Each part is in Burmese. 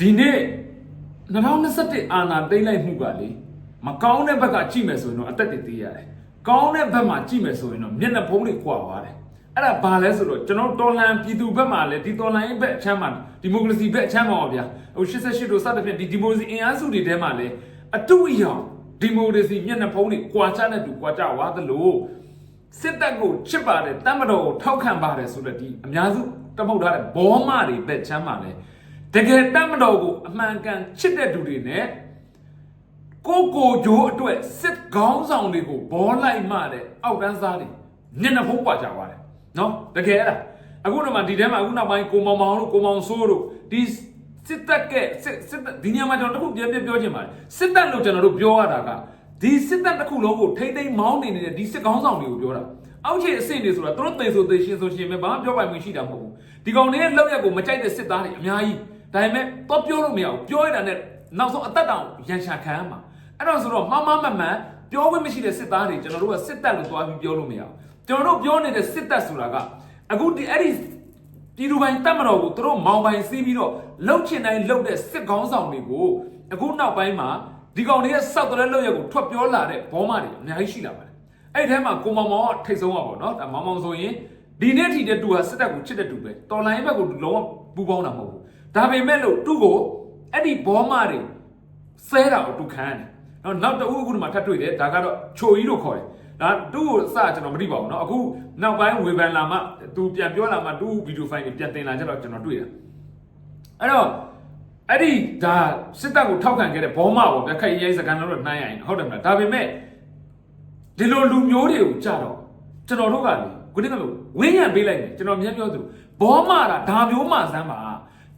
ဒီနေ့2021အာဏာသိမ်းလိုက်မှုကလေမကောင်းတဲ့ဘက်ကကြည့်မယ်ဆိုရင်တော့အသက်တွေသေးရတယ်။ကောင်းတဲ့ဘက်မှာကြည့်မယ်ဆိုရင်တော့မျက်နှာဖုံးတွေကွာသွားတယ်။အဲ့ဒါဘာလဲဆိုတော့ကျွန်တော်တော်လန်ပြည်သူဘက်မှာလည်းဒီတော်လန်ရေးဘက်အချမ်းမှာဒီမိုကရေစီဘက်အချမ်းမှာပါဗျာ။ဟို88တို့စသဖြင့်ဒီဒီမိုကရေစီအင်အားစုတွေထဲမှာလည်းအတူအယောင်ဒီမိုကရေစီမျက်နှာဖုံးတွေကွာချတဲ့သူကွာချသွားသလိုစစ်တပ်ကိုချစ်ပါတယ်တမ်းမတော်ကိုထောက်ခံပါတယ်ဆိုတော့ဒီအများစုတမုတ်ထားတဲ့ဘောမတွေဘက်ချမ်းမှာလည်း တကယ်တမ်းမတော်ကိုအမှန်ကန်ချစ်တဲ့သူတွေနဲ့ကိုကိုဂျိုးအတွက်စစ်ကောင်းဆောင်တွေကိုဘောလိုက်မှတဲ့အောက်တန်းစားတွေညနေဖုံးပွားကြပါတယ်နော်တကယ်အဲ့ဒါအခုတော့မှဒီထဲမှာအခုနောက်ပိုင်းကိုမောင်မောင်တို့ကိုမောင်ဆိုးတို့ဒီစစ်တပ်ကစစ်စစ်တပ်ဒီနေရာမှာကျွန်တော်တခုပြန်ပြန်ပြောချင်ပါတယ်စစ်တပ်လို့ကျွန်တော်တို့ပြောရတာကဒီစစ်တပ်တစ်ခုလုံးကိုထိမ့်သိမ်းမောင်းနေနေတဲ့ဒီစစ်ကောင်းဆောင်တွေကိုပြောတာအောက်ခြေအဆင့်တွေဆိုတာသူတို့သိဆိုသိရှင်ဆိုရှင်ပဲဘာမှပြောပိုင်မှုရှိတာမဟုတ်ဘူးဒီကောင်တွေရဲ့လောက်ရက်ကိုမကြိုက်တဲ့စစ်သားတွေအများကြီး ဒါပေမဲ့တော့ပြောလို့မရဘူးပြောရတာနဲ့နောက်ဆုံးအသက်တောင်ရန်ရှာခံရမှာအဲ့တော့ဆိုတော့မမမမှန်ပြောခွင့်မရှိတဲ့စစ်သားတွေကျွန်တော်တို့ကစစ်တပ်လို့သွားပြီးပြောလို့မရဘူးကျွန်တော်တို့ပြောနေတဲ့စစ်တပ်ဆိုတာကအခုဒီအဲ့ဒီပြည်သူပိုင်တပ်မတော်ကိုသူတို့မောင်ပိုင်စီးပြီးတော့လှုပ်ချင်တိုင်းလှုပ်တဲ့စစ်ကောင်းဆောင်တွေကိုအခုနောက်ပိုင်းမှာဒီကောင်တွေရဲ့စောက်တဲ့လှုပ်ရက်ကိုထွက်ပြောလာတဲ့ဘောမတွေအများကြီးရှိလာပါတယ်အဲ့ဒီထဲမှာကိုမောင်မောင်ကထိတ်ဆုံးပါပေါ့နော်ဒါမောင်မောင်ဆိုရင်ဒီနေ့ထိတဲ့သူဟာစစ်တပ်ကိုချစ်တဲ့သူပဲတော်လိုင်းဘက်ကိုလုံးဝပူပေါင်းတာမဟုတ်ဘူး ဒါပေမဲ့လို့သူ့ကိုအဲ့ဒီဘောမတွေ ဆဲတာကိုသူခံရတယ်။နော်နောက်တစ်ဦးအခုဒီမှာထပ်တွေ့တယ်ဒါကတော့ချိုကြီးလို့ခေါ်တယ်။ဒါသူ့ကိုစကျွန်တော်မသိပါဘူးเนาะအခုနောက်ပိုင်းဝေဖန်လာမှသူပြန်ပြောလာမှသူ့ဗီဒီယိုဖိုင်တွေပြန်တင်လာကြတော့ကျွန်တော်တွေ့တယ်။အဲ့တော့အဲ့ဒီဒါစစ်တပ်ကိုထောက်ခံခဲ့တဲ့ဘောမပေါ့ဗျခိုင်ရိုင်းစကန်တော့နှိုင်းရရင်ဟုတ်တယ်မလားဒါပေမဲ့ဒီလိုလူမျိုးတွေကိုကြတော့ကျွန်တော်တို့ကလေခုနကလိုဝင်းရံပေးလိုက်တယ်ကျွန်တော်မြန်ပြောသူဘောမတာဒါမျိုးမှစမ်းပါ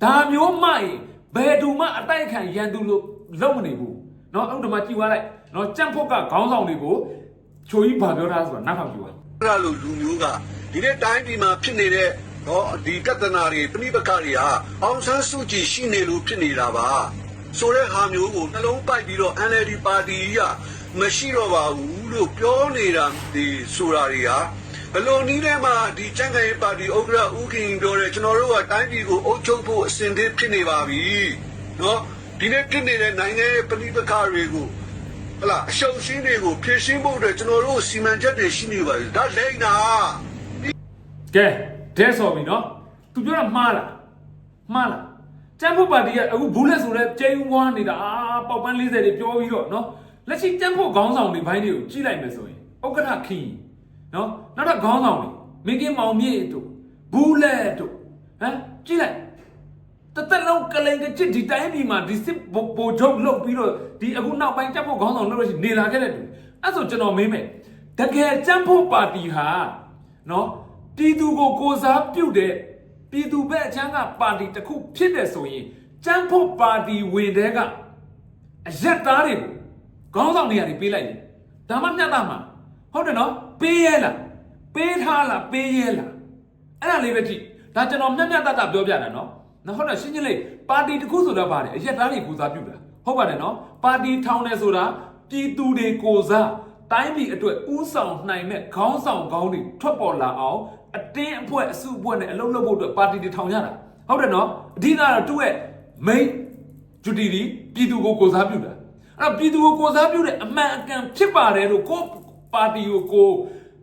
ဒါမျိုးမှရင်ဘယ်သူမှအတိုက်ခံရန်သူလို့လုံးမနေဘူးเนาะအဲ့ဒီမှာကြည်သွားလိုက်เนาะကြံ့ဖို့ကခေါင်းဆောင်တွေကိုချိုကြီးဗာပြောတာဆိုတာနောက်ထောင်ကြည့်ပါ အဲ့ဒါလိုလူမျိုးကဒီနေ့တိုင်းပြည်မှာဖြစ်နေတဲ့ဟောဒီကတနာတွေပြိပခါတွေဟာအောင်ဆန်းစုကြည်ရှိနေလို့ဖြစ်နေတာပါဆိုတဲ့ဟာမျိုးကိုနှလုံးပိုက်ပြီးတော့ NLD ပါတီကြီးကမရှိတော့ပါဘူးလို့ပြောနေတာဒီဆိုတာတွေဟာ ဘလို့နီးထဲမှာဒီကြံ့ခိုင်ရေးပါတီဥက္ကဋ္ဌဦးခင်ပြောတယ်ကျွန်တော်တို့ကတိုင်းပြည်ကိုအုပ်ချုပ်ဖို့အစဉ်သင့်ဖြစ်နေပါပြီနော်ဒီနေ့ဖြစ်နေတဲ့နိုင်ငံရဲ့ပဋိပက္ခတွေကိုဟလာအရှုံးရှင်းတွေကိုဖြည့်ရှင်းဖို့အတွက်ကျွန်တော်တို့စီမံချက်တွေရှိနေပါတယ်ဒါလိမ့်တာကဲဒဲဆိုပြီနော်သူပြောတာမှားလားမှားလားကျန်းဖို့ပါတီကအခုဘူးလက်ဆိုတဲ့ကျင်းဝါနေတာအာပေါက်ပန်း40တွေပြောပြီးတော့နော်လက်ရှိကျန်းဖို့ခေါင်းဆောင်တွေဘိုင်းတွေကိုကြည့်လိုက်မယ်ဆိုရင်ဥက္ကဋ္ဌခင် နော်နောက်တော့ခေါင်းဆောင်တွေမင်းကင်းမောင်မြင့်တို့ဘူးလက်တို့ဟမ်ကြည့်လိုက်တသက်လုံးကလိန်ကချစ်ဒီတိုင်းပြည်မှာဒီစစ်ဘိုချုပ်လုပ်ပြီးတော့ဒီအခုနောက်ပိုင်းတက်ဖို့ခေါင်းဆောင်လုပ်လို့ရှိနေလာခဲ့တဲ့သူအဲ့ဆိုကျွန်တော်မေးမယ်တကယ်ကြံ့ဖို့ပါတီဟာနော်ပြည်သူကိုကိုစားပြုတ်တဲ့ပြည်သူဘက်အချမ်းကပါတီတစ်ခုဖြစ်တယ်ဆိုရင်ကြံ့ဖို့ပါတီဝင်တဲ့ကအရက်သားတွေကိုခေါင်းဆောင်နေရာတွေပေးလိုက်တယ်ဒါမှမျှတမှာဟုတ်တယ်နော် ပေးရဲလားပေးထားလားပေးရဲလားအဲ့ဒါလေးပဲကြည့်ဒါကျွန်တော်မျှမျှတတပြောပြတာနော်နော်ဟုတ်တယ်ရှင်းရှင်းလေးပါတီတစ်ခုဆိုတာပါတယ်အရက်သားတွေကိုစားပြုတ်တာဟုတ်ပါတယ်နော်ပါတီထောင်တယ်ဆိုတာပြည်သူတွေကိုစားတိုင်းပြည်အတွက်ဥဆောင်နိုင်မဲ့ခေါင်းဆောင်ခေါင်းတွေထွက်ပေါ်လာအောင်အတင်းအဖွဲအစုအဖွဲ့နဲ့အလုံးလုံးဖို့အတွက်ပါတီတွေထောင်ရတာဟုတ်တယ်နော်အဓိကတော့သူ့ရဲ့ main duty ဒီပြည်သူကိုကိုစားပြုတာအဲ့တော့ပြည်သူကိုကိုစားပြုတဲ့အမှန်အကန်ဖြစ်ပါတယ်လို့ကို ပါတီကိုကို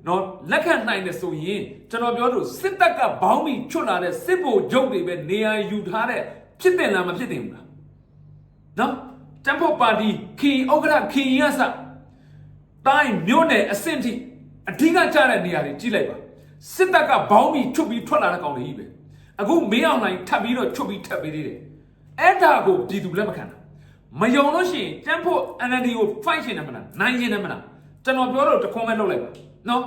နော်လက်ခံနိုင်တယ်ဆိုရင်ကျွန်တော်ပြောလို့စစ်တပ်ကဘောင်းမီချွတ်လာတဲ့စစ်ဗိုလ်ချုပ်တွေပဲနေရာယူထားတဲ့ဖြစ်တယ်လားမဖြစ်တယ်ဘူးလားနော်တမ်ဖို့ပါတီခီဥက္ကဋ္ဌခီရဆတိုင်းမြို့နယ်အဆင့်ထိအဓိကကျတဲ့နေရာတွေကြည့်လိုက်ပါစစ်တပ်ကဘောင်းပြီးချုပ်ပြီးထွက်လာတဲ့ကောင်တွေကြီးပဲအခုမင်းအောင်လိုင်းထပ်ပြီးတော့ချုပ်ပြီးထပ်ပေးသေးတယ်အဲ့ဒါကိုပြည်သူလက်မခံတာမယုံလို့ရှိရင်တန်းဖို့ NLD ကို fight ရှင်တယ်မလားနိုင်ရှင်တယ်မလား ကျွန်တော်ပြောတော့တခွန်းပဲလုပ်လိုက်ပါနော်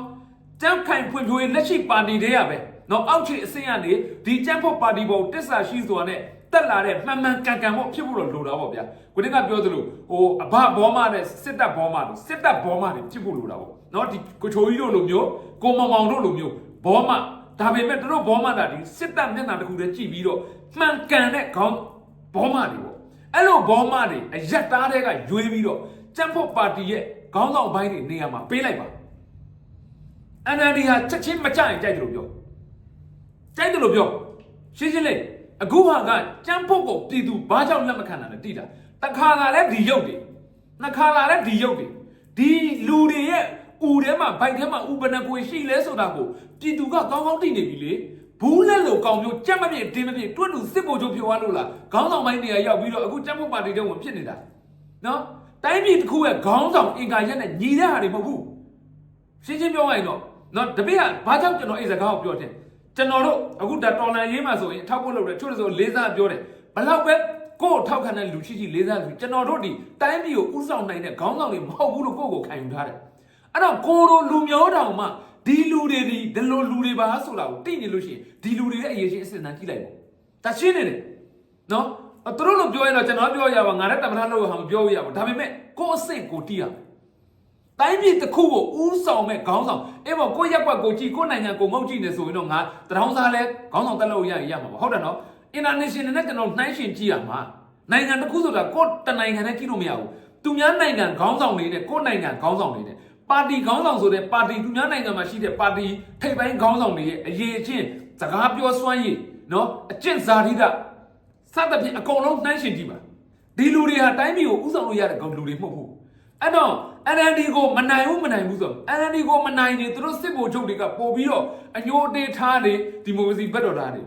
တန်းခိုင်ဖွံ့ဖြိုးရေးလက်ရှိပါတီတွေကပဲနော်အောက်ခြေအဆင့်ကနေဒီတန်းဖို့ပါတီပေါ်တစ္ဆာရှိစွာနဲ့တက်လာတဲ့မှန်မှန်ကန်ကန်ဖို့ဖြစ်ဖို့တော့လိုတာပေါ့ဗျာကိုတင်ကပြောသလိုဟိုအဘဘောမနဲ့စစ်တပ်ဘောမတို့စစ်တပ်ဘောမတွေဖြစ်ဖို့လိုတာပေါ့နော်ဒီကိုချိုကြီးတို့လိုမျိုးကိုမောင်မောင်တို့လိုမျိုးဘောမဒါပေမဲ့တို့ဘောမတာဒီစစ်တပ်မျက်နှာတစ်ခုတည်းကြည့်ပြီးတော့မှန်ကန်တဲ့ခေါင်းဘောမတွေပေါ့အဲ့လိုဘောမတွေအရက်သားတွေကရွေးပြီးတော့ကြံ့ဖို့ပါတီရဲ့ ခေါင်းဆောင်ပိုင်းတွေနေရာမှာပေးလိုက်ပါ NLD ဟာချက်ချင်းမကြရင်ကြိုက်တယ်လို့ပြောကြိုက်တယ်လို့ပြောရှင်းရှင်းလေးအခုဟာကကြမ်းဖို့ကိုပြည်သူဘာကြောင့်လက်မခံတာလဲတိတာတခါလာလဲဒီရုပ်တွေနှစ်ခါလာလဲဒီရုပ်တွေဒီလူတွေရဲ့ဦးထဲမှာဘိုက်ထဲမှာဥပနကွေရှိလဲဆိုတာကိုပြည်သူကကောင်းကောင်းသိနေပြီလေဘူးလက်လိုကောင်မျိုးကြက်မပြည့်တင်းမပြည့်တွတ်တူစစ်ဖို့ချိုးဖြစ်သွားလို့လားခေါင်းဆောင်ပိုင်းနေရာရောက်ပြီးတော့အခုကြက်ဖို့ပါတီတဲ့ဝင်ဖြစ်နေတာနော် တိုင်းပြည်တစ်ခုရဲ့ခေါင်းဆောင်အင်္ကာရက်နဲ့ညီတဲ့ဟာတွေမဟုတ်ဘူးရှင်းရှင်းပြောရရင်တော့နော်တပည့်ကဘာကြောင့်ကျွန်တော်အဲ့စကားကိုပြောတယ်ကျွန်တော်တို့အခုဒါတော်လန်ရေးမှာဆိုရင်ထောက်ဖို့လုပ်တယ်ချို့ဆိုလေးစားပြောတယ်ဘလောက်ပဲကိုယ့်ကိုထောက်ခံတဲ့လူရှိရှိလေးစားလူကျွန်တော်တို့ဒီတိုင်းပြည်ကိုဥဆောင်နိုင်တဲ့ခေါင်းဆောင်တွေမဟုတ်ဘူးလို့ကိုယ့်ကိုခံယူထားတယ်အဲ့တော့ကိုတို့လူမျိုးတောင်မှဒီလူတွေဒီဒီလိုလူတွေပါဆိုတာကိုသိနေလို့ရှိရင်ဒီလူတွေရဲ့အရေးချင်းအစစ်အတမ်းကြည့်လိုက်ပေါ့ဒါရှင်းနေတယ်နော်အဲ့ သူတို့လိုပြောရင်တော့ကျွန်တော်ပြောရပါငါလည်းတမန်လို့ဟာမပြောရပါဘူးဒါပေမဲ့ကိုယ့်အစစ်ကိုတီးရမယ်တိုင်းပြည်တစ်ခုကိုဥဆောင်မဲ့ခေါင်းဆောင်အဲ့ပေါ်ကိုယ့်ရက်ကွက်ကိုကြည့်ကိုယ့်နိုင်ငံကိုငုံကြည့်နေဆိုရင်တော့ငါတရောင်းစားလဲခေါင်းဆောင်တက်လို့ရရင်ရမှာပါဟုတ်တယ်နော် international နဲ့ကျွန်တော်နှိုင်းရှင်ကြည့်ရမှာနိုင်ငံတစ်ခုဆိုတာကိုယ့်တနိုင်ငံနဲ့ကြည့်လို့မရဘူးသူများနိုင်ငံခေါင်းဆောင်တွေနဲ့ကိုယ့်နိုင်ငံခေါင်းဆောင်တွေနဲ့ပါတီခေါင်းဆောင်ဆိုတဲ့ပါတီသူများနိုင်ငံမှာရှိတဲ့ပါတီထိပ်ပိုင်းခေါင်းဆောင်တွေရဲ့အရေးအချင်းစကားပြောစွမ်းရည်နော်အကျင့်ဇာတိက စသဖြင့်အကုန်လုံးနှိုင်းရှင်ကြည့်ပါဒီလူတွေဟာတိုင်းပြည်ကိုဥဆောင်လို့ရတဲ့ကောင်လူတွေမဟုတ်ဘူးအဲ့တော့ NLD ကိုမနိုင်ဘူးမနိုင်ဘူးဆိုတော့ NLD ကိုမနိုင်နေသူတို့စစ်ဗိုလ်ချုပ်တွေကပို့ပြီးတော့အညိုအတေးထားနေဒီမိုကရေစီဘက်တော်သားတွေ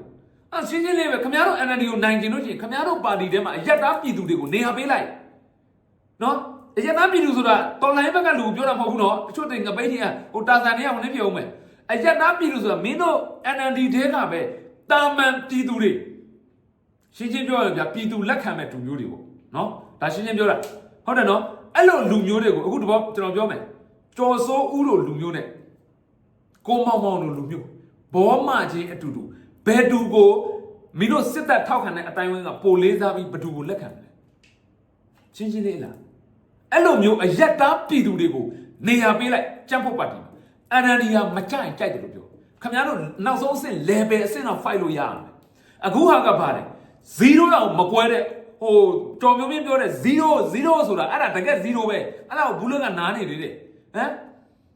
အဲရှင်းရှင်းလေးပဲခင်ဗျားတို့ NLD ကိုနိုင်ကျင်လို့ရှိရင်ခင်ဗျားတို့ပါတီထဲမှာအယက်သားပြည်သူတွေကိုနေရာပေးလိုက်နော်အယက်သားပြည်သူဆိုတာတော်လိုင်းဘက်ကလူပြောတာမဟုတ်ဘူးနော်တချို့တွေငပိတ်တွေကဟိုတာဇန်တွေကဝင်နေပြုံးမယ်အယက်သားပြည်သူဆိုတာမင်းတို့ NLD ထဲကပဲတာမန်ပြည်သူတွေ ရှင်းရှင်းပြောရရင်ဗျာပြည်သူလက်ခံမဲ့လူမျိုးတွေပေါ့နော်ဒါရှင်းရှင်းပြောတာဟုတ်တယ်နော်အဲ့လိုလူမျိုးတွေကိုအခုတဘောကျွန်တော်ပြောမယ်ကျော်စိုးဦးတို့လူမျိုးနဲ့ကိုမောင်မောင်တို့လူမျိုးဘောမချင်းအတူတူဘယ်သူကိုမင်းတို့စစ်တပ်ထောက်ခံတဲ့အတိုင်းဝင်းကပိုလေးစားပြီးဘသူကိုလက်ခံတယ်ရှင်းရှင်းလေးလားအဲ့လိုမျိုးအယက်သားပြည်သူတွေကိုနေရာပေးလိုက်ကြမ်းဖို့ပါတီမှာအန်အန်ဒီယာမကြိုက်ကြိုက်တယ်လို့ပြောခင်ဗျားတို့နောက်ဆုံးအဆင့် level အဆင့်တော့ fight လို့ရအောင်အခုဟာကပါတယ် 0တော့မကွဲတဲ့ဟိုတော်မျိုးမြင့်ပြောတဲ့0 0ဆိုတာအဲ့ဒါတကယ်0ပဲအဲ့ဒါကိုဘူးလက်ကနားနေသေးတယ်ဟမ်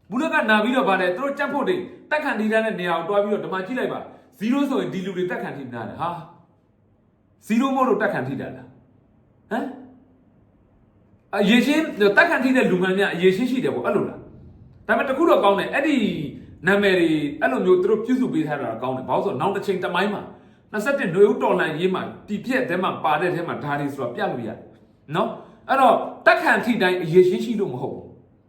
ဘူးလက်ကနာပြီးတော့ပါတယ်သူတို့ကြက်ဖို့တွေတက်ခံတီးတဲ့နေရာကိုတွားပြီးတော့ဓမ္မကြည့်လိုက်ပါ0ဆိုရင်ဒီလူတွေတက်ခံတီးနားတယ်ဟာ0မို့လို့တက်ခံတီးတာလားဟမ်အရေးချင်းတက်ခံတီးတဲ့လူမှန်များအရေးချင်းရှိတယ်ပေါ့အဲ့လိုလားဒါပေမဲ့တခုတော့ကောင်းတယ်အဲ့ဒီနာမည်တွေအဲ့လိုမျိုးသူတို့ပြုစုပေးထားတာကောင်းတယ်ဘာလို့ဆိုတော့နောက်တစ်ချိန်တမိုင်းမှာ 27ຫນွေဦးတော်လန်ရေးမှာတီပြက်တဲမှာပါတဲ့တဲမှာဓာရီဆိုတာပြလို့ရတယ်နော်အဲ့တော့တက်ခံထိတိုင်းအရေးရှင်းရှိလို့မဟုတ်ဘူး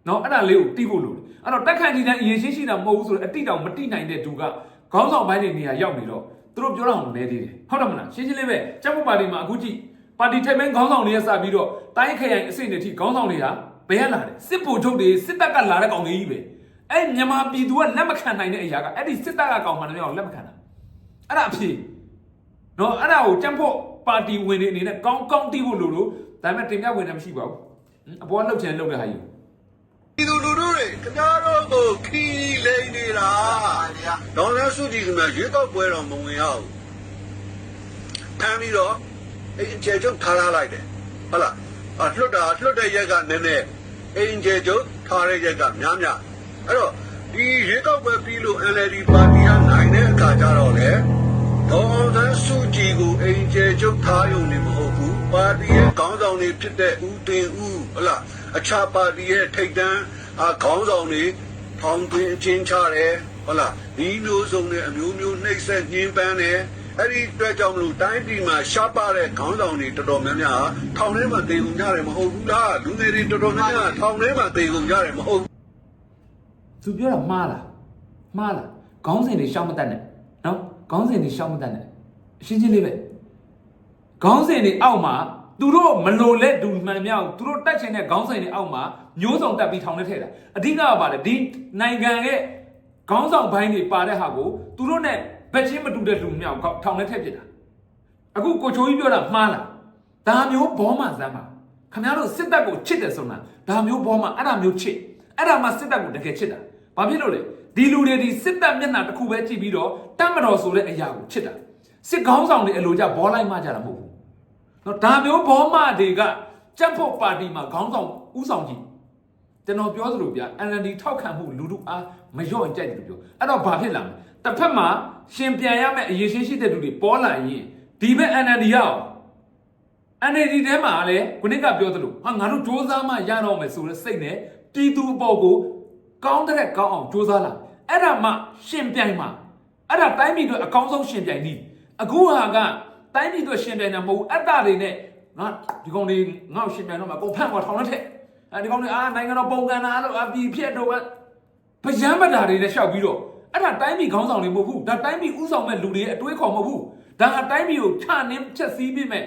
နော်အဲ့ဒါလေးကိုတိဖို့လိုတယ်အဲ့တော့တက်ခံထိတိုင်းအရေးရှင်းရှိတာမဟုတ်ဘူးဆိုတော့အတိတောင်မတိနိုင်တဲ့သူကခေါင်းဆောင်ပိုင်းတွေနေရာရောက်နေတော့သူတို့ပြောတာမလဲသေးတယ်ဟုတ်တယ်မလားရှင်းရှင်းလေးပဲစက်မှုပါတီမှာအခုကြည့်ပါတီထိုင်ပိုင်းခေါင်းဆောင်တွေရစပြီးတော့တိုင်းခရိုင်အဆင့်တွေထိခေါင်းဆောင်တွေဟာဘယ်ရလာတယ်စစ်ဗိုလ်ချုပ်တွေစစ်တပ်ကလာတဲ့ကောင်တွေကြီးပဲအဲ့မြန်မာပြည်သူကလက်မခံနိုင်တဲ့အရာကအဲ့ဒီစစ်တပ်ကကောင်မှန်တယ်အောင်လက်မခံတာအဲ့ဒါအဖြစ် နော်အဲ့ဒါကိုကြံ့ဖို့ပါတီဝင်တွေအနေနဲ့ကောင်းကောင်းတီးဖို့လို့လို့ဒါပေမဲ့တင်ပြဝင်တယ်မရှိပါဘူးဟင်အပေါ်ကလှုပ်ချင်လှုပ်တဲ့ဟာကြီးဒီလူလူတွေခင်ဗျားတို့ကိုခီးလိမ့်နေတာဒေါ်လာစုကြည့်ခင်ဗျာရွေးကောက်ပွဲတော့မဝင်ရဘူးဖမ်းပြီးတော့အင်ဂျယ်ချုပ်ထားလာလိုက်တယ်ဟုတ်လားအလွတ်တာလွတ်တဲ့ရက်ကနည်းနည်းအင်ဂျယ်ချုပ်ထားတဲ့ရက်ကများများအဲ့တော့ဒီရွေးကောက်ပွဲပြီးလို့ NLD ပါတီကနိုင်တဲ့အခါကျတော့လေ ဒေါ်အောင်ဆန်းစုကြည်ကိုအင်ဂျယ်ချုပ်ထားရုံနဲ့မဟုတ်ဘူးပါတီရဲ့ခေါင်းဆောင်တွေဖြစ်တဲ့ဦးတင်ဦးဟုတ်လားအခြားပါတီရဲ့ထိပ်တန်းအခေါင်းဆောင်တွေထောင်သွင်းအချင်းချတယ်ဟုတ်လားဒီမျိုးစုံနဲ့အမျိုးမျိုးနှိပ်စက်ညှင်းပန်းတယ်အဲ့ဒီအတွက်ကြောင့်မလို့တိုင်းပြည်မှာရှားပါတဲ့ခေါင်းဆောင်တွေတော်တော်များများထောင်ထဲမှာတည်ကုန်ကြတယ်မဟုတ်ဘူးလားလူငယ်တွေတော်တော်များများထောင်ထဲမှာတည်ကုန်ကြတယ်မဟုတ်ဘူးသူပြောတာမှားလားမှားလားခေါင်းစဉ်တွေရှောက်မတတ်နဲ့နော် ခေါင်းစဉ်တွေရှောက်မတတ်နဲ့အရှင်းချင်းလေးပဲခေါင်းစဉ်တွေအောက်မှာသူတို့မလိုလက်ဒူမှန်မြောက်သူတို့တက်ချင်တဲ့ခေါင်းစဉ်တွေအောက်မှာမျိုးစုံတက်ပြီးထောင်ထဲထည့်တာအဓိကကပါလေဒီနိုင်ငံရဲ့ခေါင်းဆောင်ဘိုင်းတွေပါတဲ့ဟာကိုသူတို့ ਨੇ ဘက်ချင်းမတူတဲ့လူမြောက်ထောင်ထဲထည့်ပြစ်တာအခုကိုချိုးကြီးပြောတာမှားလားဒါမျိုးဘောမှစမ်းပါခင်ဗျားတို့စစ်တပ်ကိုချစ်တယ်ဆိုတာဒါမျိုးဘောမှအဲ့ဒါမျိုးချစ်အဲ့ဒါမှစစ်တပ်ကိုတကယ်ချစ်တာဘာဖြစ်လို့လဲ ဒီလူတွေဒီစစ်တပ်မျက်နှာတစ်ခုပဲကြည့်ပြီးတော့တတ်မတော်ဆိုတဲ့အရာကိုချစ်တာစစ်ကောင်းဆောင်တွေအလိုကြဘောလိုက်မှကြတာမဟုတ်ဘူးနော်ဒါမျိုးဘောမှတွေကကြက်ဖို့ပါတီမှာခေါင်းဆောင်ဥဆောင်ကြီးကျွန်တော်ပြောသလိုဗျ NLD ထောက်ခံမှုလူတို့အားမလျော့ရင်ကြိုက်တယ်လို့ပြောအဲ့တော့ဘာဖြစ်လာမလဲတစ်ဖက်မှာရှင်ပြန်ရမယ့်အရေးရှိရှိတဲ့လူတွေပေါ်လာရင် ဒီဘက် NLD ရအောင် NLD ထဲမှာလည်းခုနကပြောသလိုဟာငါတို့စ조사မှရတော့မယ်ဆိုတဲ့စိတ်နဲ့ပြည်သူအပေါ်ကိုကောင်းတဲ့ကောင်းအောင်စ조사လာ အဲ့ဒါမှရှင်ပြိုင်မှာအဲ့ဒါတိုင်းပြည်အတွက်အကောင်းဆုံးရှင်ပြိုင်နည်းအခုဟာကတိုင်းပြည်အတွက်ရှင်ပြိုင်တာမဟုတ်ဘူးအတ္တတွေနဲ့ငါဒီကောင်တွေငါ့ကိုရှင်ပြိုင်တော့မှာအကုန်ဖန့်သွားထောင်လက်ထက်အဲဒီကောင်တွေအာနိုင်ငံတော်ပုံကန်တာလို့အပြည်ဖြစ်တော့ဗယံပတာတွေနဲ့ရှောက်ပြီးတော့အဲ့ဒါတိုင်းပြည်ခေါင်းဆောင်တွေမဟုတ်ဘူးဒါတိုင်းပြည်ဥဆောင်မဲ့လူတွေရဲ့အတွေးခေါ်မဟုတ်ဘူးဒါဟာတိုင်းပြည်ကိုချနင်းချက်စည်းပြီးမဲ့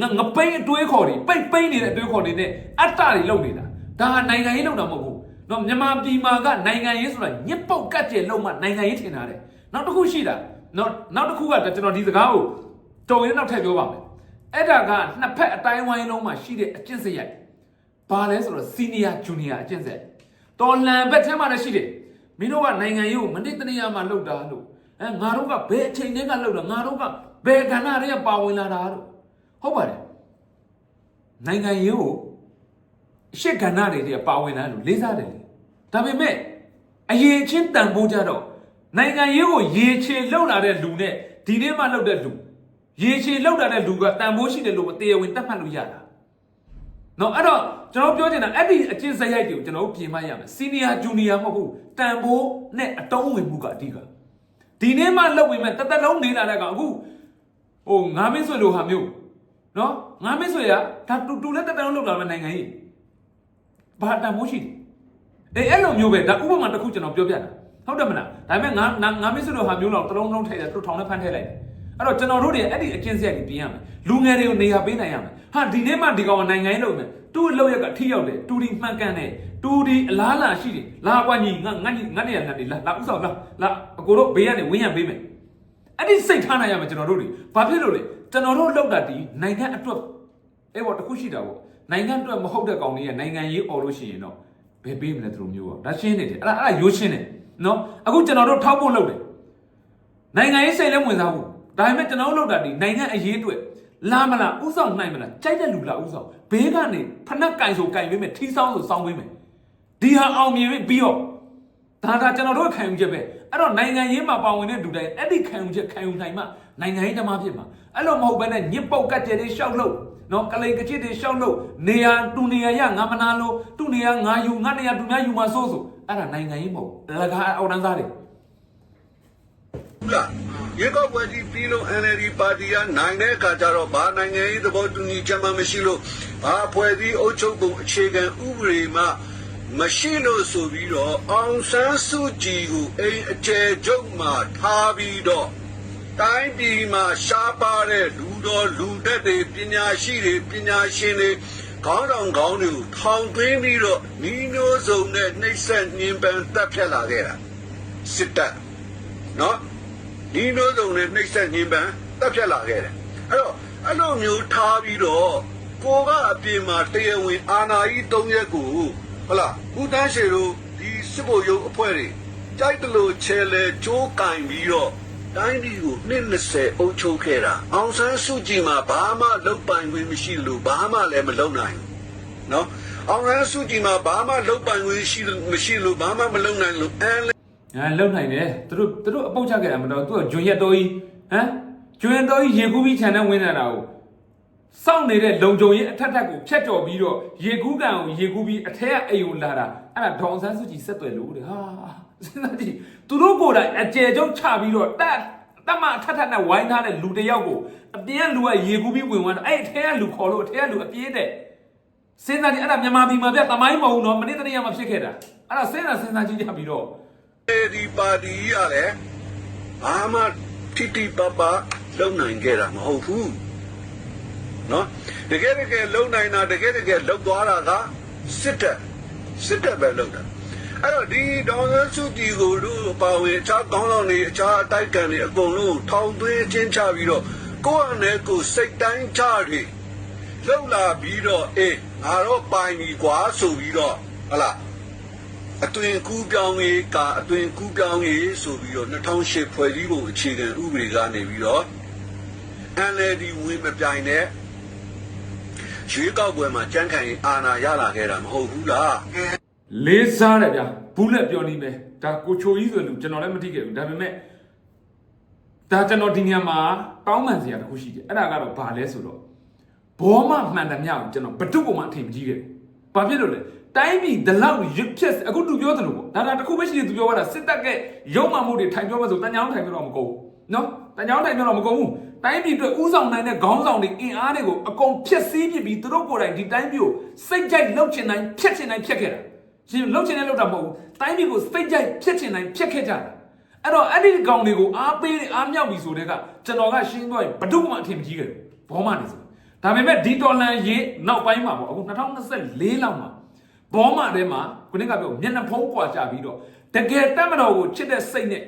ငငပိန်းအတွေးခေါ်တွေပိတ်ပိန်းနေတဲ့အတွေးခေါ်တွေနဲ့အတ္တတွေလုပ်နေတာဒါဟာနိုင်ငံရေးလုပ်တာမဟုတ်ဘူး နော်မြန်မာပြည်မှာကနိုင်ငံရေးဆိုတာညစ်ပုတ်ကတ်ကျဲလုံးမှနိုင်ငံရေးထင်တာတဲ့နောက်တစ်ခုရှိတာနောက်နောက်တစ်ခုကကျွန်တော်ဒီစကားကိုတုံရင်းနောက်ထပ်ပြောပါမယ်အဲ့ဒါကနှစ်ဖက်အတိုင်းဝိုင်းလုံးမှာရှိတဲ့အကျင့်စရိုက်ဘာလဲဆိုတော့ senior junior အကျင့်စရိုက်တော်လှန်ဘက်ထဲမှာလည်းရှိတယ်မင်းတို့ကနိုင်ငံရေးကိုမနစ်တနေရမှာလှုပ်တာလို့အဲငါတို့ကဘယ်အချိန်တည်းကလှုပ်တာငါတို့ကဘယ်ကဏ္ဍတွေကပါဝင်လာတာလို့ဟုတ်ပါတယ်နိုင်ငံရေးကိုရှစ်ကဏ္ဍတွေတည်းပါဝင်လာလို့လေးစားတယ် ဒါပေမဲ့အရေးချင်းတန်ဖိုးကြတော့နိုင်ငံရေးကိုရေချေလောက်လာတဲ့လူနဲ့ဒီနေ့မှလောက်တဲ့လူရေချေလောက်လာတဲ့လူကတန်ဖိုးရှိတယ်လို့တရားဝင်တတ်မှတ်လို့ရတာနော်အဲ့တော့ကျွန်တော်ပြောချင်တာအဲ့ဒီအကျင့်စရိုက်တွေကိုကျွန်တော်တို့ပြင်မရမယ်စီနီယာဂျူနီယာမဟုတ်ဘူးတန်ဖိုးနဲ့အတုံးဝင်မှုကအဓိကဒီနေ့မှလောက်ဝင်မဲ့တသက်လုံးနေလာတဲ့ကောင်အခုဟိုငါမင်းဆွေလိုဟာမျိုးနော်ငါမင်းဆွေကဒါတူတူလက်တသက်လုံးလောက်လာတဲ့နိုင်ငံကြီးဘာတန်ဖိုးရှိတယ် အေးအဲ့လိုမျိုးပဲဒါဥပမာတစ်ခုကျွန်တော်ပြောပြတာဟုတ်တယ်မလားဒါပေမဲ့ငါငါငါမင်းဆွေလိုဟာမျိုးတော့တလုံးလုံးထိုက်တယ်သူထောင်နဲ့ဖမ်းထည့်လိုက်တယ်အဲ့တော့ကျွန်တော်တို့တွေအဲ့ဒီအကျင့်စရိုက်တွေပြင်ရမယ်လူငယ်တွေကိုနေရာပေးနိုင်ရမယ်ဟာဒီနေ့မှဒီကောင်ကနိုင်ငံရေးလုပ်မယ်သူ့အလုပ်ရက်ကထိရောက်တယ်တူဒီမှန်ကန်တယ်တူဒီအလားလာရှိတယ်လာကွာညီငါငါညီငါနေရာငါနေလာလာဥဆောင်လာလာအကိုတို့ဘေးကနေဝင်းရံပေးမယ်အဲ့ဒီစိတ်ထားနိုင်ရမယ်ကျွန်တော်တို့တွေဘာဖြစ်လို့လဲကျွန်တော်တို့လောက်တာဒီနိုင်ငံအတွက်အဲ့ဘောတခုရှိတာပေါ့နိုင်ငံအတွက်မဟုတ်တဲ့ကောင်တွေကနိုင်ငံရေးអော်လို့ရှိရင်တော့ ဘယ်ပေးမလဲသူတို့မျိုးอ่ะဒါရှင်းနေတယ်အဲ့ဒါအဲ့ဒါရိုးရှင်းတယ်နော်အခုကျွန်တော်တို့ထောက်ဖို့လုပ်တယ်နိုင်ငံရေးစိတ်လည်းဝင်စားဘူးဒါပေမဲ့ကျွန်တော်တို့လောက်တာဒီနိုင်ငံအရေးအတွက်လာမလားဥဆောင်နိုင်မလားကြိုက်တဲ့လူလားဥဆောင်ဘေးကနေဖနက်ကင်ဆိုကင်ပေးမယ်ထီးဆောင်ဆိုစောင်းပေးမယ်ဒီဟာအောင်မြင်ပြီးတော့ဒါကကျွန်တော်တို့ခံယူချက်ပဲအဲ့တော့နိုင်ငံရေးမှာပါဝင်တဲ့လူတိုင်းအဲ့ဒီခံယူချက်ခံယူနိုင်မှနိုင်ငံရေးဓမ္မဖြစ်မှာအဲ့လိုမဟုတ်ဘဲနဲ့ညစ်ပုတ်ကတ်ကြဲတွေရှောက်လို့ နော်ကလိန်ကချစ်တွေရှောက်လို့နေရတူနေရရငါမနာလို့သူ့နေရငါယူငါနေရသူများယူမှာစိုးဆိုအဲ့ဒါနိုင်ငံရေးမဟုတ်ဘူးလကားအောက်တန်းသားတွေဘူးလားရေကောက်ပွဲကြီးပြီးလို့ NLD ပါတီကနိုင်တဲ့အခါကျတော့ဘာနိုင်ငံရေးသဘောတူညီချက်မှမရှိလို့ဘာဖွဲ့စည်းအုပ်ချုပ်ပုံအခြေခံဥပဒေမှမရှိလို့ဆိုပြီးတော့အောင်ဆန်းစုကြည်ကိုအိမ်အကျယ်ချုပ်မှထားပြီးတော့တိုင်းပြည်မှာရှားပါတဲ့လူ တော်လူသက်တွေပညာရှိတွေပညာရှင်တွေခေါင်းဆောင်ခေါင်းတွေကိုထောင်သွင်းပြီးတော့နီးနိုးစုံနဲ့နှိပ်စက်ညှဉ်းပန်းတပ်ဖြတ်လာခဲ့တာစစ်တပ်နော်ဒီလိုစုံနဲ့နှိမ့်ဆက်ညှဉ်းပန်းတက်ဖြတ်လာခဲ့တယ်အဲ့တော့အဲ့လိုမျိုးထားပြီးတော့ကိုကအပြင်မှာတရားဝင်အာဏာကြီး၃ရက်ကိုဟုတ်လားဦးတန်းရှေတို့ဒီစစ်ဘုတ်ရုပ်အဖွဲ့တွေကြိုက်တယ်လို့ချဲလဲကြိုးကင်ပြီးတော့ တိုင်းပြည်ကိုနှစ်20အုပ်ချုပ်ခဲ့တာအောင်ဆန်းစုကြည်မှာဘာမှလုပ်ပိုင်ခွင့်မရှိလို့ဘာမှလည်းမလုပ်နိုင်ဘူးနော်အောင်ဆန်းစုကြည်မှာဘာမှလုပ်ပိုင်ခွင့်ရှိလို့မရှိလို့ဘာမှမလုပ်နိုင်လို့အဲငါလုံနိုင်တယ်သူတို့သူတို့အပုတ်ချခဲ့တာမတော်သူကဂျွန်ရက်တော်ကြီးဟမ်ဂျွန်ရက်တော်ကြီးရေကူးပြီးခြံထဲဝင်လာတာကိုစောင့်နေတဲ့လုံကြုံရဲ့အထက်ထက်ကိုဖြတ်ကျော်ပြီးတော့ရေကူးကန်ကိုရေကူးပြီးအထက်ကအိမ်ကိုလာတာအဲ့ဒါဒေါန်ဆန်းစုကြည်ဆက်သွယ်လို့တဲ့ဟာ စဉ်းစားကြည့်သူတို့ကိုယ်တိုင်အကျယ်ကျုံချပြီးတော့တတ်တမအထက်ထက်နဲ့ဝိုင်းထားတဲ့လူတစ်ယောက်ကိုအပြင်ကလူကရေကူးပြီးဝင်သွားတာအဲ့အထက်ကလူခေါ်လို့အထက်ကလူအပြေးတဲ့စဉ်းစားကြည့်အဲ့ဒါမြန်မာပြည်မှာပြတမိုင်းမဟုတ်ဘူးနော်မနေ့တနေ့ကမှဖြစ်ခဲ့တာအဲ့ဒါစဉ်းစားစဉ်းစားကြည့်ကြပြီးတော့ဒီပါတီကြီးကလည်းဘာမှတိတိပပလုံနိုင်ခဲ့တာမဟုတ်ဘူးနော်တကယ်တကယ်လုံနိုင်တာတကယ်တကယ်လုံသွားတာကစစ်တပ်စစ်တပ်ပဲလုံတာ အဲ့တော့ဒီဒေါ်ဆန်းစုကြည်ကိုတို့အပါဝင်အခြားကောင်းဆောင်တွေအခြားအတိုက်ကန်တွေအကုန်လုံးထောင်သွင်းချင်းချပြီးတော့ကိုယ့်အနေကိုစိတ်တိုင်းချတွေလုံလာပြီးတော့အေးငါတော့ပိုင်ပြီကွာဆိုပြီးတော့ဟလာအသွင်ကူးပြောင်းရေးကအသွင်ကူးပြောင်းရေးဆိုပြီးတော့2008ဖွဲ့စည်းပုံအခြေခံဥပဒေကနေပြီးတော့ NLD ဝင်မပြိုင်တဲ့ရွေးကောက်ပွဲမှာကြမ်းခံရေးအာဏာရလာခဲ့တာမဟုတ်ဘူးလား လေးစားတယ်ဗျာဘူးလက်ပြောနေမယ်ဒါကိုချိုကြီးဆိုလူကျွန်တော်လည်းမသိခဲ့ဘူးဒါပေမဲ့ဒါကျွန်တော်ဒီနေရာမှာတောင်းပန်စရာတစ်ခုရှိတယ်အဲ့ဒါကတော့ဘာလဲဆိုတော့ဘောမမှန်တယ်မြောက်ကျွန်တော်ဘတုပုံမှအထင်မကြီးခဲ့ဘူးဘာဖြစ်လို့လဲတိုင်းပြည်ဒီလောက်ရွတ်ဖြစ်အခုသူပြောတယ်လို့ပေါ့ဒါဒါတစ်ခုပဲရှိတယ်သူပြောရတာစစ်တပ်ကရုံမှမှုတွေထိုင်ပြောမှဆိုတန်ချောင်းထိုင်ပြောတော့မကုန်ဘူးနော်တန်ချောင်းထိုင်ပြောတော့မကုန်ဘူးတိုင်းပြည်အတွက်ဥဆောင်နိုင်တဲ့ခေါင်းဆောင်တွေအင်အားတွေကိုအကုန်ဖျက်ဆီးပစ်ပြီးသူတို့ကိုယ်တိုင်ဒီတိုင်းပြည်ကိုစိတ်ကြိုက်လှုပ်ချင်တိုင်းဖျက်ချင်တိုင်းဖျက်ခဲ့တာ ရှင်လှုပ်ချင်တိုင်းလှုပ်တာမဟုတ်ဘူးတိုင်းပြည်ကိုစိတ်ကြိုက်ဖျက်ချင်တိုင်းဖျက်ခဲ့ကြတာအဲ့တော့အဲ့ဒီကောင်တွေကိုအားပေးအားမြောက်ပြီဆိုတဲ့ကကျွန်တော်ကရှင်းသွားရင်ဘယ်သူမှအထင်မကြီးခဲ့ဘူးဘောမနေဆိုဒါပေမဲ့ဒီဒေါ်လန်ရေးနောက်ပိုင်းမှာပေါ့အခု2024လောက်မှာဘောမထဲမှာခုနကပြောမျက်နှာဖုံးကွာကြပြီးတော့တကယ်တက်မတော်ကိုချစ်တဲ့စိတ်နဲ့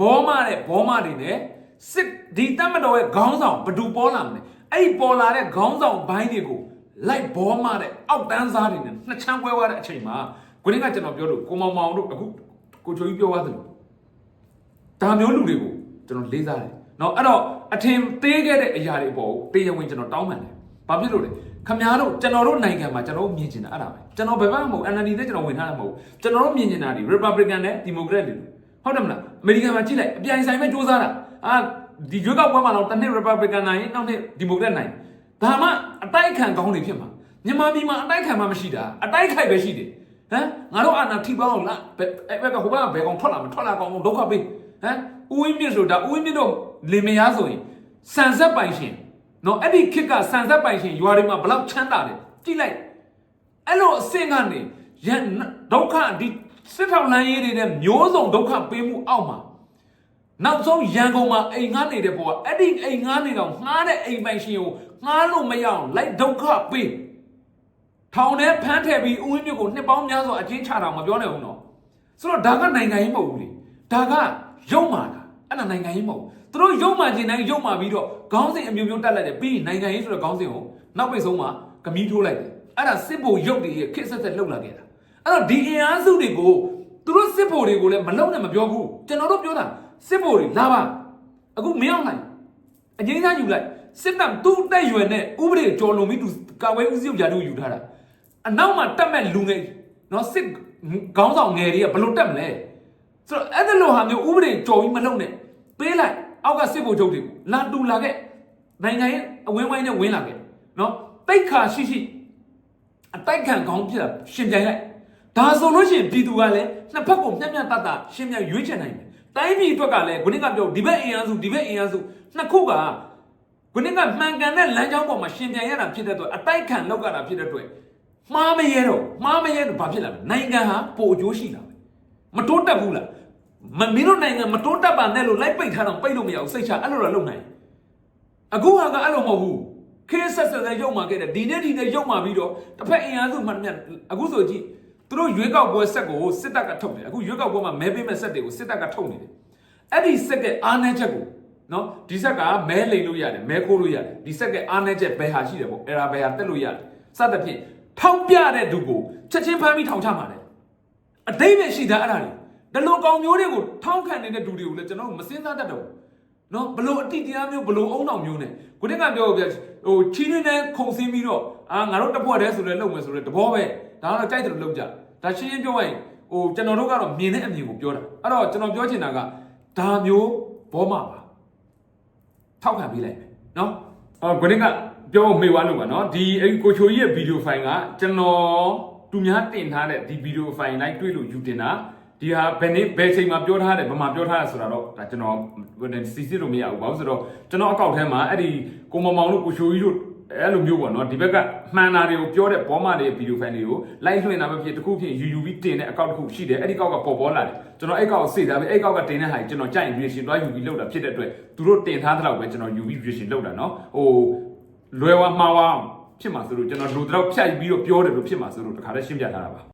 ဘောမတဲ့ဘောမတွေနဲ့စစ်ဒီတက်မတော်ရဲ့ခေါင်းဆောင်ဘယ်သူပေါ်လာမလဲအဲ့ဒီပေါ်လာတဲ့ခေါင်းဆောင်ဘိုင်းတွေကို လိုက်ဘောမတဲ့အောက်တန်းစားတွေနဲ့နှစ်ချမ်းကွဲသွားတဲ့အချိန်မှာခုနကကျွန်တော်ပြောလို့ကိုမောင်မောင်တို့အခုကိုချိုကြီးပြောသွားသလို ဒါမျိုးလူတွေကိုကျွန်တော်လေးစားတယ်เนาะအဲ့တော့အထင်သေးခဲ့တဲ့အရာတွေပေါ့တရားဝင်ကျွန်တော်တောင်းပန်တယ်ဘာဖြစ်လို့လဲခမများတို့ကျွန်တော်တို့နိုင်ငံမှာကျွန်တော်တို့မြင်ချင်တာအဲ့ဒါပဲကျွန်တော်ဘယ်ဘက်မှမဟုတ် NLD နဲ့ကျွန်တော်ဝင်ထားတာမဟုတ်ကျွန်တော်တို့မြင်ချင်တာဒီ Republican နဲ့ Democrat တွေဟုတ်တယ်မလားအမေရိကန်မှာကြည့်လိုက်အပြိုင်ဆိုင်မဲ့စ조사တာအာဒီရွေးကောက်ပွဲမှာတော့တစ်နှစ် Republican နိုင်ရင်နောက်နှစ် Democrat နိုင် ဒါမှအတိုက်ခံကောင်းနေဖြစ်မှာမြန်မာပြည်မှာအတိုက်ခံမှမရှိတာအတိုက်ခိုက်ပဲရှိတယ်ဟမ်ငါတို့အာဏာထိပေါင်းလားဘယ်ဘက်ကဟိုဘက်ကဘယ်ကောင်ထွက်လာမထွက်လာကောင်ဒုက္ခပေးဟမ်ဦးဝင်းမြင့်ဆိုတာဦးဝင်းမြင့်တို့လင်မယားဆိုရင်စံဆက်ပိုင်ရှင်နော်အဲ့ဒီခစ်ကစံဆက်ပိုင်ရှင်ရွာတွေမှာဘလောက်ချမ်းသာတယ်ကြည့်လိုက်အဲ့လိုအဆင့်ကနေရန်ဒုက္ခဒီစစ်ထောက်လမ်းရေးတွေနဲ့မျိုးစုံဒုက္ခပေးမှုအောက်မှာ နောက်ဆုံးရန်ကုန်မှာအိမ်ငှားနေတဲ့ဘောကအဲ့ဒီအိမ်ငှားနေတော့ငှားတဲ့အိမ်ပိုင်ရှင်ကိုငှားလို့မရအောင်လိုက်ဒုက္ခပေးထောင်ထဲဖမ်းထည့်ပြီးဦးဝင်းမြင့်ကိုနှစ်ပေါင်းများစွာအကျဉ်းချတာမပြောနိုင်ဘူးနော်ဆိုတော့ဒါကနိုင်ငံရေးမဟုတ်ဘူးလေဒါကရုံမာတာအဲ့ဒါနိုင်ငံရေးမဟုတ်ဘူးသူတို့ရုံမာခြင်းတိုင်းရုံမာပြီးတော့ခေါင်းစဉ်အမျိုးမျိုးတက်လိုက်တယ်ပြီးနိုင်ငံရေးဆိုတဲ့ခေါင်းစဉ်ကိုနောက်ပိတ်ဆုံးမှာဂမီးထိုးလိုက်တယ်အဲ့ဒါစစ်ဘိုလ်ရုပ်တွေရဲ့ခစ်ဆက်ဆက်လှုပ်လာခဲ့တာအဲ့တော့ဒီအင်အားစုတွေကိုသူတို့စစ်ဘိုလ်တွေကိုလည်းမလုံနဲ့မပြောဘူးကျွန်တော်တို့ပြောတာ စစ်ဘိုလ်တွေလာပါအခုမင်းအောင်လိုက်အငိမ့်သားယူလိုက်စစ်တပ်သူ့တက်ရွယ်နဲ့ဥပဒေကျော်လွန်ပြီးသူကာဝဲဦးစီးချုပ်ယာတို့ယူထားတာအနောက်မှာတက်မဲ့လူငယ်နော်စစ်ခေါင်းဆောင်ငယ်တွေကဘယ်လိုတက်မလဲဆိုတော့အဲ့ဒါလိုဟာမျိုးဥပဒေကြော်ပြီးမလုပ်နဲ့ပေးလိုက်အောက်ကစစ်ဗိုလ်ချုပ်တွေကိုလာတူလာခဲ့နိုင်ငံရဲ့အဝင်းဝိုင်းနဲ့ဝင်လာခဲ့နော်တိတ်ခါရှိရှိအတိုက်ခံကောင်းပြတာရှင်ပြိုင်လိုက်ဒါဆိုလို့ရှိရင်ပြည်သူကလည်းနှစ်ဖက်ကိုမျက်မျက်တတရှင်ပြိုင်ရွေးချယ်နိုင်တယ် တိုင်းပြည်အတွက်ကလည်းခုနကပြောဒီဘက်အင်အားစုဒီဘက်အင်အားစုနှစ်ခုကခုနကမှန်ကန်တဲ့လမ်းကြောင်းပေါ်မှာရှင်ပြိုင်ရတာဖြစ်တဲ့အတွက်အတိုက်ခံလောက်ရတာဖြစ်တဲ့အတွက်မှားမရဲတော့မှားမရဲတော့ဘာဖြစ်လာလဲနိုင်ငံဟာပိုအကျိုးရှိလာပဲမတိုးတက်ဘူးလားမမင်းတို့နိုင်ငံမတိုးတက်ပါနဲ့လို့လိုက်ပိတ်ထားတော့ပိတ်လို့မရဘူးစိတ်ချအဲ့လိုတော့လုပ်နိုင်အခုဟာကအဲ့လိုမဟုတ်ဘူးခေတ်ဆက်ဆက်နဲ့ရုံမာခဲ့တယ်ဒီနေ့ဒီနေ့ရုံမာပြီးတော့တစ်ဖက်အင်အားစုမှန်မြတ်အခုဆိုကြည့် သူတို့ရွေးကောက်ပွဲဆက်ကိုစစ်တပ်ကထုတ်တယ်အခုရွေးကောက်ပွဲမှာမဲပေးမဲ့ဆက်တွေကိုစစ်တပ်ကထုတ်နေတယ်အဲ့ဒီဆက်ကအားနည်းချက်ကိုနော်ဒီဆက်ကမဲလိန်လို့ရတယ်မဲခိုးလို့ရတယ်ဒီဆက်ကအားနည်းချက်ဘယ်ဟာရှိတယ်ပေါ့အဲ့ဒါဘယ်ဟာတက်လို့ရတယ်စသဖြင့်ထောက်ပြတဲ့သူကိုချက်ချင်းဖမ်းပြီးထောင်ချမှာတယ်အတိတ်ပဲရှိတာအဲ့ဒါတွေဒီလိုကောင်မျိုးတွေကိုထောင်းခံနေတဲ့လူတွေကိုလည်းကျွန်တော်တို့မစင်းစားတတ်တော့ဘူးနော်ဘလို့အတိတရားမျိုးဘလို့အုံအောင်မျိုးနဲ့ကိုနေ့ကပြောပြဟိုချီးနှင်းနဲ့ခုံစင်းပြီးတော့အာငါတို့တစ်ဖွဲ့တည်းဆိုလဲလုပ်မယ်ဆိုလဲတဘောပဲဒါကတော့ကြိုက်တယ်လို့လုပ်ကြဒါရှင်းရှင်းပြောရရင်ဟိုကျွန်တော်တို့ကတော့မြင်တဲ့အမြင်ကိုပြောတာအဲ့တော့ကျွန်တော်ပြောချင်တာကဒါမျိုးဘောမှာပါထောက်ခံပေးလိုက်မယ်နော်အော်ကိုနေ့ကပြောဖို့မေ့သွားလို့ပါနော်ဒီအဲ့ကိုချိုကြီးရဲ့ဗီဒီယိုဖိုင်ကကျွန်တော်သူများတင်ထားတဲ့ဒီဗီဒီယိုဖိုင်လိုက်တွေ့လို့ယူတင်တာဒီဟာဘယ်နေ့ဘယ်ချိန်မှာပြောထားတယ်ဘယ်မှာပြောထားတယ်ဆိုတာတော့ဒါကျွန်တော်စီစစ်လို့မရဘူးဘာလို့ဆိုတော့ကျွန်တော်အကောက်ထဲမှာအဲ့ဒီကိုမမောင်တို့ကိုချိုကြီးတို့ အဲ့လိုမျိုးပေါ့နော်ဒီဘက်ကမှန်တာတွေကိုပြောတဲ့ဘောမတွေဗီဒီယိုဖိုင်တွေကိုလိုက်လွှင့်တာပဲဖြစ်တစ်ခုဖြစ်ယူယူပြီးတင်တဲ့အကောက်တစ်ခုရှိတယ်အဲ့ဒီကောက်ကပေါ်ပေါ်လာတယ်ကျွန်တော်အဲ့ကောက်ကိုစေတာပဲအဲ့ကောက်ကတင်တဲ့ဟာကျွန်တော်ကြိုက် reaction တွားယူပြီးလုပ်တာဖြစ်တဲ့အတွက်သူတို့တင်ထားတဲ့လောက်ပဲကျွန်တော်ယူပြီး reaction လုပ်တာနော်ဟိုလွယ်ဝမှားဝါဖြစ်မှာဆိုလို့ကျွန်တော်လူတော့ဖြတ်ပြီးတော့ပြောတယ်လို့ဖြစ်မှာဆိုလို့တခါတည်းရှင်းပြထားတာပါ